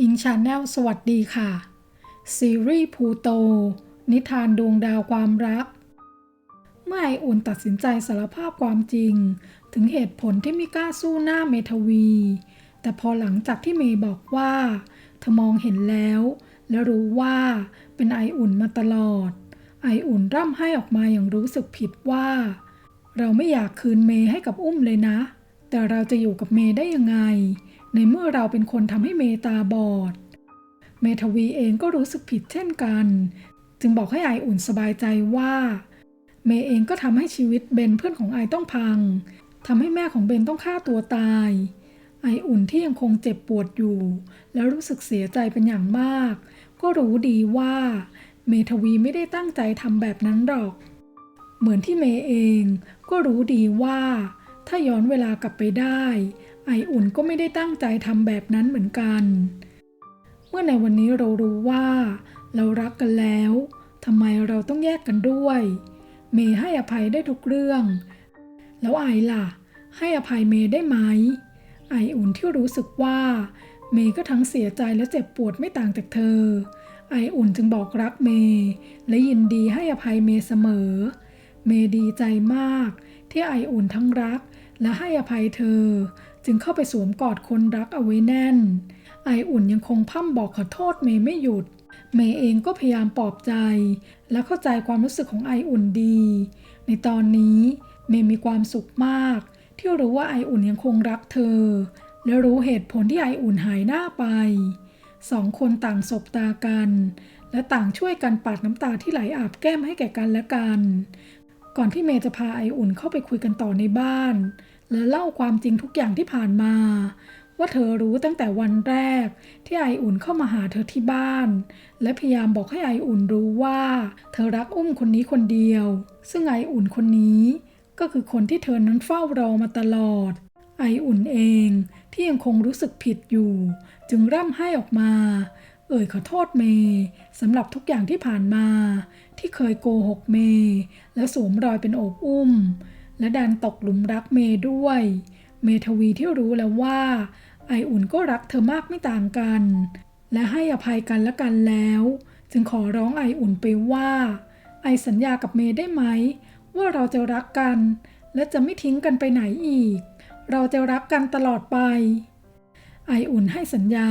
อิงชาแนลสวัสดีค่ะ ซีรีส์พูโต นิทานดวงดาวความรัก เมื่อไออุ่นตัดสินใจสารภาพความจริง ถึงเหตุผลที่ไม่กล้าสู้หน้าเมทวี แต่พอหลังจากที่เมย์บอกว่าเธอมองเห็นแล้ว และรู้ว่าเป็นไออุ่นมาตลอด ไออุ่นร่ำไห้ออกมาอย่างรู้สึกผิดว่า เราไม่อยากคืนเมย์ให้กับอุ้มเลยนะ แต่เราจะอยู่กับเมย์ได้ยังไง ในเมื่อเราเป็นคนทำให้เมตาบอด เมทวีเองก็รู้สึกผิดเช่นกัน จึงบอกให้ไออุ่นสบายใจว่า เมเองก็ทำให้ชีวิตเบนเพื่อนของไอต้องพังทำให้แม่ของเบนต้องฆ่าตัวตาย ไออุ่นที่ยังคงเจ็บปวดอยู่ แล้วรู้สึกเสียใจเป็นอย่างมาก ก็รู้ดีว่า เมทวีไม่ได้ตั้งใจทำแบบนั้นหรอก เหมือนที่เมเองก็รู้ดีว่า ถ้าย้อนเวลากลับไปได้ ไออุ่นก็ไม่ได้ตั้งใจทำแบบนั้นเหมือนกัน เมื่อในวันนี้เรารู้ว่า เรารักกันแล้วทำไมเราต้องแยกกันด้วย เมย์ให้อภัยได้ทุกเรื่อง แล้วไอล่ะ ให้อภัยเมย์ได้ไหม ไออุ่นที่รู้สึกว่า เมย์ก็ทั้งเสียใจและเจ็บปวดไม่ต่างจากเธอ ไออุ่นจึงบอกรักเมย์และยินดีให้อภัยเมย์เสมอ เมย์ดีใจมาก ที่ไออุ่นทั้งรักและให้อภัยเธอ จึงเข้าไปสวมกอดคนรักเอาไว้แน่น ไออุ่นยังคงพ่ำบอกขอโทษเมย์ไม่หยุด เมย์เองก็พยายามปลอบใจ และเข้าใจความรู้สึกของไออุ่นดี ในตอนนี้เมย์มีความสุขมาก ที่รู้ว่าไออุ่นยังคงรักเธอ และรู้เหตุผลที่ไออุ่นหายหน้าไปสองคนต่างสบตากัน และต่างช่วยกันปาดน้ำตาที่ไหลอาบแก้มให้แก่กันและกัน ก่อนที่เมย์จะพาไออุ่นเข้าไปคุยกันต่อในบ้าน และเล่าความจริงทุกอย่างที่ผ่านมา ว่าเธอรู้ตั้งแต่วันแรกที่ไออุ่นเข้ามาหาเธอที่บ้าน และพยายามบอกให้ไออุ่นรู้ว่า เธอรักอุ้มคนนี้คนเดียว ซึ่งไออุ่นคนนี้ก็คือคนที่เธอนั้นเฝ้ารอมาตลอด ไออุ่นเองที่ยังคงรู้สึกผิดอยู่ จึงร่ำไห้ออกมา เอ่ยขอโทษเมย์สำหรับทุกอย่างที่ผ่านมา ที่เคยโกหกเมย์และสวมรอยเป็นโอบอุ้ม และดันตกหลุมรักเมย์ด้วย เมทวีที่รู้แล้วว่า ไออุ่นก็รักเธอมากไม่ต่างกัน และให้อภัยกันและกันแล้ว จึงขอร้องไออุ่นไปว่า ไอสัญญากับเมย์ได้ไหม ว่าเราจะรักกัน และจะไม่ทิ้งกันไปไหนอีก เราจะรักกันตลอดไป ไออุ่นให้สัญญา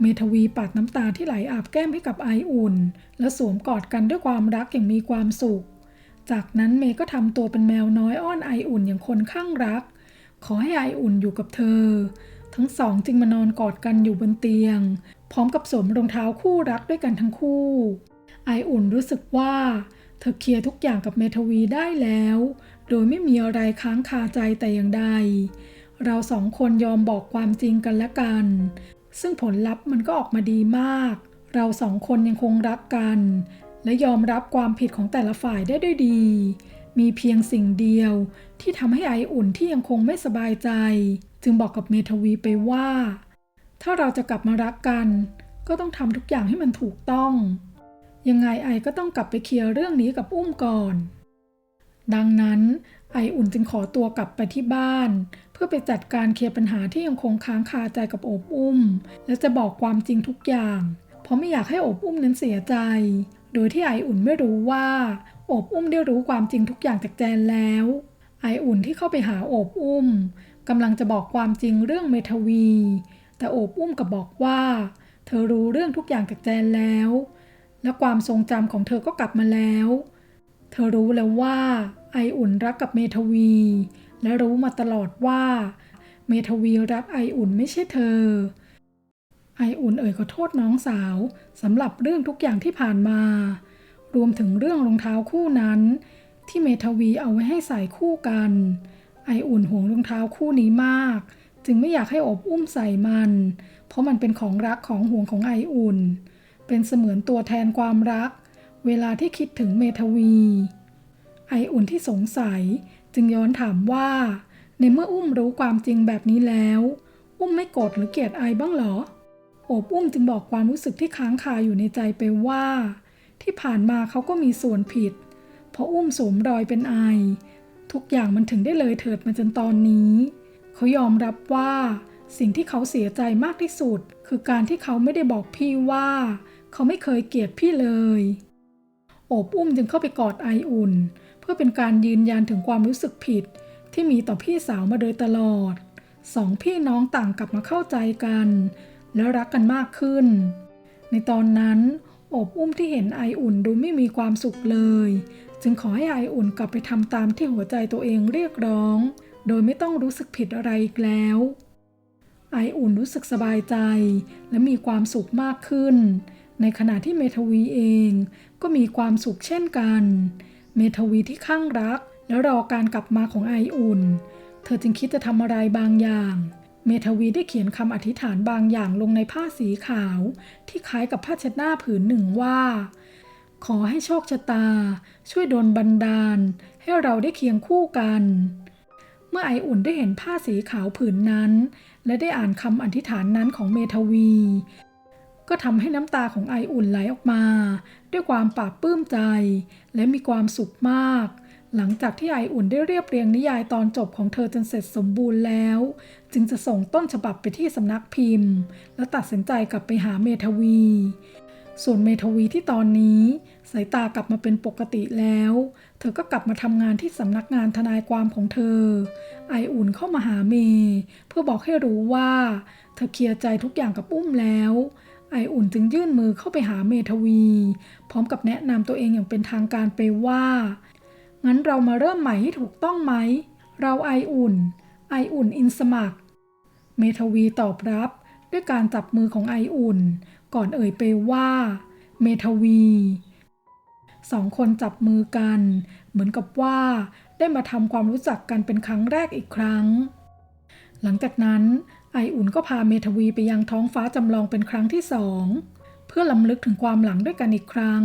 เมทวีปาดน้ำตาที่ไหลอาบแก้มให้กับไออุ่น และสวมกอดกันด้วยความรักอย่างมีความสุข จากนั้นเมย์ก็ทำตัวเป็นแมวน้อยอ้อนไออุ่นอย่างคนข้างรัก ขอให้ไออุ่นอยู่กับเธอ ทั้งสองจึงมานอนกอดกันอยู่บนเตียง พร้อมกับสวมรองเท้าคู่รักด้วยกันทั้งคู่ ไออุ่นรู้สึกว่า เธอเคลียร์ทุกอย่างกับเมทวีได้แล้ว โดยไม่มีอะไรค้างคาใจแต่อย่างใด เราสองคนยอมบอกความจริงกันและกัน ซึ่งผลลัพธ์มันก็ออกมาดีมาก เราสองคนยังคงรักกัน และยอมรับความผิดของแต่ละฝ่ายได้ด้วยดี มีเพียงสิ่งเดียวที่ทำให้ไออุ่นที่ยังคงไม่สบายใจ จึงบอกกับเมทวีไปว่า ถ้าเราจะกลับมารักกัน ก็ต้องทำทุกอย่างให้มันถูกต้อง ยังไงไอก็ต้องกลับไปเคลียร์เรื่องนี้กับอุ้มก่อน ดังนั้นไออุ่นจึงขอตัวกลับไปที่บ้าน เพื่อไปจัดการเคลียร์ปัญหาที่ยังคงค้างคาใจกับโอบอุ้ม และจะบอกความจริงทุกอย่าง เพราะไม่อยากให้โอบอุ้มนั้นเสียใจ โดยที่ไออุ่นไม่รู้ว่าอบอุ้มได้รู้ความจริงทุกอย่างจากแจนแล้ว ไออุ่นที่เข้าไปหาอบอุ้มกำลังจะบอกความจริงเรื่องเมทวี แต่อบอุ้มกับบอกว่า เธอรู้เรื่องทุกอย่างจากแจนแล้ว และความทรงจำของเธอก็กลับมาแล้ว เธอรู้แล้วว่า ไออุ่นรักกับเมทวี และรู้มาตลอดว่า เมทวีรักไออุ่นไม่ใช่เธอ ไออุ่นเอ่ยขอโทษน้องสาวสำหรับเรื่องทุกอย่างที่ผ่านมา รวมถึงเรื่องรองเท้าคู่นั้น ที่เมทวีเอาไว้ให้ใส่คู่กัน ไออุ่นห่วงรองเท้าคู่นี้มาก จึงไม่อยากให้อบอุ้มใส่มัน เพราะมันเป็นของรักของห่วงของไออุ่น เป็นเสมือนตัวแทนความรัก เวลาที่คิดถึงเมทวี ไออุ่นที่สงสัยจึงย้อนถามว่า ในเมื่ออุ้มรู้ความจริงแบบนี้แล้ว อุ้มไม่โกรธหรือเกลียดไอบ้างหรอ โอบอุ้มจึงบอกความรู้สึกที่ค้างคาอยู่ในใจไปว่า ที่ผ่านมาเขาก็มีส่วนผิด เพราะอุ้มสวมรอยเป็นไอ ทุกอย่างมันถึงได้เลยเถิดมาจนตอนนี้ เขายอมรับว่าสิ่งที่เขาเสียใจมากที่สุด คือการที่เขาไม่ได้บอกพี่ว่า เขาไม่เคยเกลียดพี่เลย โอบอุ้มจึงเข้าไปกอดไออุ่น เพื่อเป็นการยืนยันถึงความรู้สึกผิด ที่มีต่อพี่สาวมาโดยตลอดสองพี่น้องต่างกลับมาเข้าใจกัน แล้วรักกันมากขึ้น ในตอนนั้นอบอุ้มที่เห็นไออุ่นดูไม่มีความสุขเลย จึงขอให้ไออุ่นกลับไปทำตามที่หัวใจตัวเองเรียกร้อง โดยไม่ต้องรู้สึกผิดอะไรอีกแล้ว ไออุ่นรู้สึกสบายใจและมีความสุขมากขึ้น ในขณะที่เมทวีเองก็มีความสุขเช่นกัน เมทวีที่ข้างรักและรอการกลับมาของไออุ่น เธอจึงคิดจะทำอะไรบางอย่าง เมทวีได้เขียนคำอธิษฐานบางอย่างลงในผ้าสีขาว ที่คล้ายกับผ้าเช็ดหน้าผืนหนึ่งว่า ขอให้โชคชะตา ช่วยโดลบันดาล ให้เราได้เคียงคู่กัน เมื่อไออุ่นได้เห็นผ้าสีขาวผืนนั้น และได้อ่านคำอธิษฐานนั้นของเมทวี ก็ทำให้น้ำตาของไออุ่นไหลออกมา ด้วยความปลาบปลื้มใจ และมีความสุขมาก หลังจากที่ไออุ่นได้เรียบเรียงนิยายตอนจบของเธอจนเสร็จสมบูรณ์แล้ว จึงจะส่งต้นฉบับไปที่สำนักพิมพ์ แล้วตัดสินใจกลับไปหาเมทวี ส่วนเมทวีที่ตอนนี้สายตากลับมาเป็นปกติแล้ว เธอก็กลับมาทำงานที่สำนักงานทนายความของเธอ ไออุ่นเข้ามาหาเม เพื่อบอกให้รู้ว่า เธอเคลียร์ใจทุกอย่างกับอุ้มแล้วไออุ่นจึงยื่นมือเข้าไปหาเมทวี พร้อมกับแนะนำตัวเองอย่างเป็นทางการไปว่า งั้นเรามาเริ่มใหม่ให้ถูกต้องไหม เราไออุ่น ไออุ่นอินสมัคร เมทวีตอบรับด้วยการจับมือของไออุ่น ก่อนเอ่ยไปว่า เมทวีสองคนจับมือกัน เหมือนกับว่า ได้มาทำความรู้จักกันเป็นครั้งแรกอีกครั้ง หลังจากนั้นไออุ่นก็พาเมทวีไปยังท้องฟ้าจำลองเป็นครั้งที่สอง เพื่อลำลึกถึงความหลังด้วยกันอีกครั้ง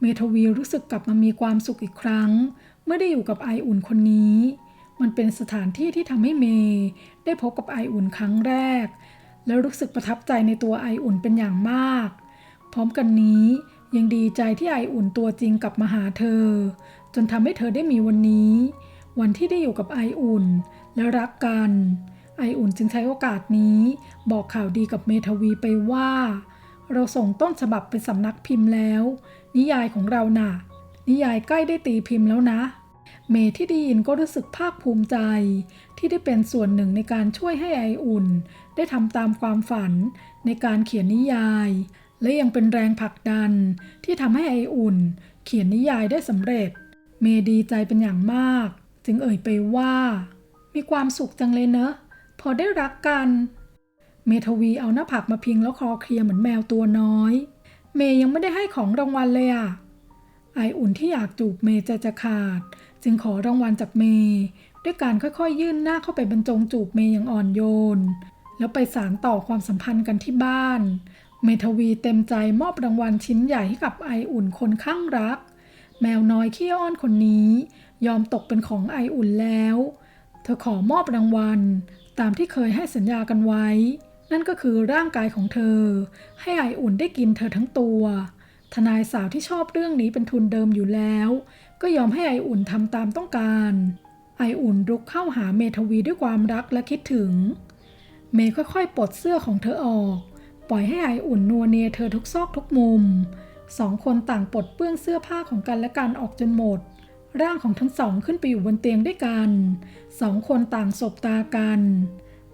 เมทวีรู้สึกกลับมามีความสุขอีกครั้ง เมื่อได้อยู่กับไออุ่นคนนี้ มันเป็นสถานที่ที่ทำให้เมย์ได้พบกับไออุ่นครั้งแรก แล้วรู้สึกประทับใจในตัวไออุ่นเป็นอย่างมาก พร้อมกันนี้ยังดีใจที่ไออุ่นตัวจริงกลับมาหาเธอ จนทำให้เธอได้มีวันนี้ วันที่ได้อยู่กับไออุ่น และรักกัน ไออุ่นจึงใช้โอกาสนี้ บอกข่าวดีกับเมทวีไปว่า เราส่งต้นฉบับไปสำนักพิมพ์แล้ว นิยายของเราน่ะ นิยายใกล้ได้ตีพิมพ์แล้วนะ เมที่ได้ยินก็รู้สึกภาคภูมิใจ ที่ได้เป็นส่วนหนึ่งในการช่วยให้ไออุ่น ได้ทำตามความฝันในการเขียนนิยาย และยังเป็นแรงผลักดัน ที่ทำให้ไออุ่น เขียนนิยายได้สำเร็จ เมดีใจเป็นอย่างมาก จึงเอ่ยไปว่า มีความสุขจังเลยเนอะพอได้รักกัน เมทวีเอาหน้าผากมาพิงแล้วคลอเคลียเหมือนแมวตัวน้อย เมย์ยังไม่ได้ให้ของรางวัลเลยอะไออุ่นที่อยากจูบเมย์จะจะขาด จึงขอรางวัลจากเมย์ด้วยการค่อยๆยื่นหน้าเข้าไปบรรจงจูบเมย์อย่างอ่อนโยน แล้วไปสารต่อความสัมพันธ์กันที่บ้าน เมทวีเต็มใจมอบรางวัลชิ้นใหญ่ให้กับไออุ่นคนข้างรัก แมวน้อยขี้อ้อนคนนี้ ยอมตกเป็นของไออุ่นแล้ว เธอขอมอบรางวัล ตามที่เคยให้สัญญากันไว้ นั่นก็คือร่างกายของเธอ ให้ไออุ่นได้กินเธอทั้งตัว ทนายสาวที่ชอบเรื่องนี้เป็นทุนเดิมอยู่แล้ว ก็ยอมให้ไออุ่นทำตามต้องการ ไออุ่นรุกเข้าหาเมทวีด้วยความรักและคิดถึง เมย์ค่อยๆ ปลดเสื้อของเธอออก ปล่อยให้ไออุ่นนัวเนียเธอทุกซอกทุกมุม สองคนต่างปลดเปื้องเสื้อผ้าของกันและกันออกจนหมด ร่างของทั้งสองขึ้นไปอยู่บนเตียงด้วยกัน สองคนต่างสบตากัน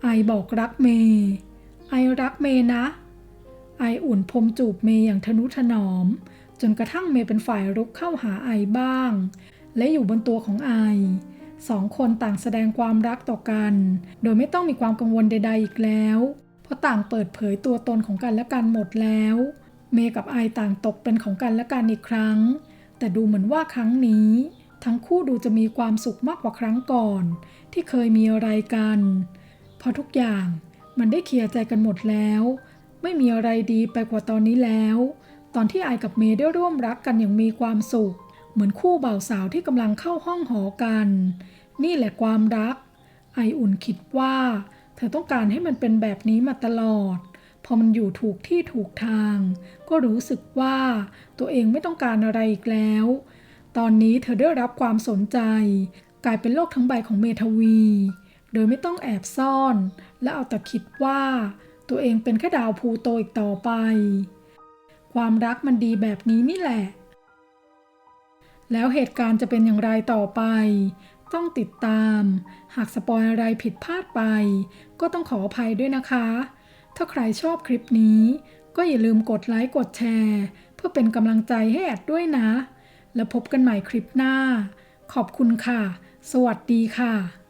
ไอบอกรักเมย์ ไอรักเมย์นะ ไออุ่นพรมจูบเมย์อย่างทนุถนอม จนกระทั่งเมย์เป็นฝ่ายรุกเข้าหาไอบ้าง และอยู่บนตัวของไอสองคนต่างแสดงความรักต่อกัน โดยไม่ต้องมีความกังวลใด ๆ อีกแล้ว เพราะต่างเปิดเผยตัวตนของกันและกันหมดแล้ว เมย์กับไอต่างตกเป็นของกันและกันอีกครั้ง แต่ดูเหมือนว่าครั้งนี้ ทั้งคู่ดูจะมีความสุขมากกว่าครั้งก่อน ที่เคยมีอะไรกัน เพราะทุกอย่าง มันได้เคลียร์ใจกันหมดแล้ว ไม่มีอะไรดีไปกว่าตอนนี้แล้ว ตอนที่ไอกับเมย์ได้ร่วมรักกันอย่างมีความสุข เหมือนคู่บ่าวสาวที่กำลังเข้าห้องหอกัน นี่แหละความรัก ไออุ่นคิดว่า เธอต้องการให้มันเป็นแบบนี้มาตลอด พอมันอยู่ถูกที่ถูกทาง ก็รู้สึกว่าตัวเองไม่ต้องการอะไรอีกแล้ว ตอนนี้เธอได้รับความสนใจ กลายเป็นโลกทั้งใบของเมทวี โดยไม่ต้องแอบซ่อน และเอาแต่คิดว่า ตัวเองเป็นแค่ดาวพูโตอีกต่อไป ความรักมันดีแบบนี้นี่แหละ แล้วเหตุการณ์จะเป็นอย่างไรต่อไป ต้องติดตาม หากสปอยอะไรผิดพลาดไป ก็ต้องขออภัยด้วยนะคะ ถ้าใครชอบคลิปนี้ ก็อย่าลืมกดไลค์กดแชร์ เพื่อเป็นกำลังใจให้แอดด้วยนะ แล้วพบกันใหม่คลิปหน้า ขอบคุณค่ะ สวัสดีค่ะ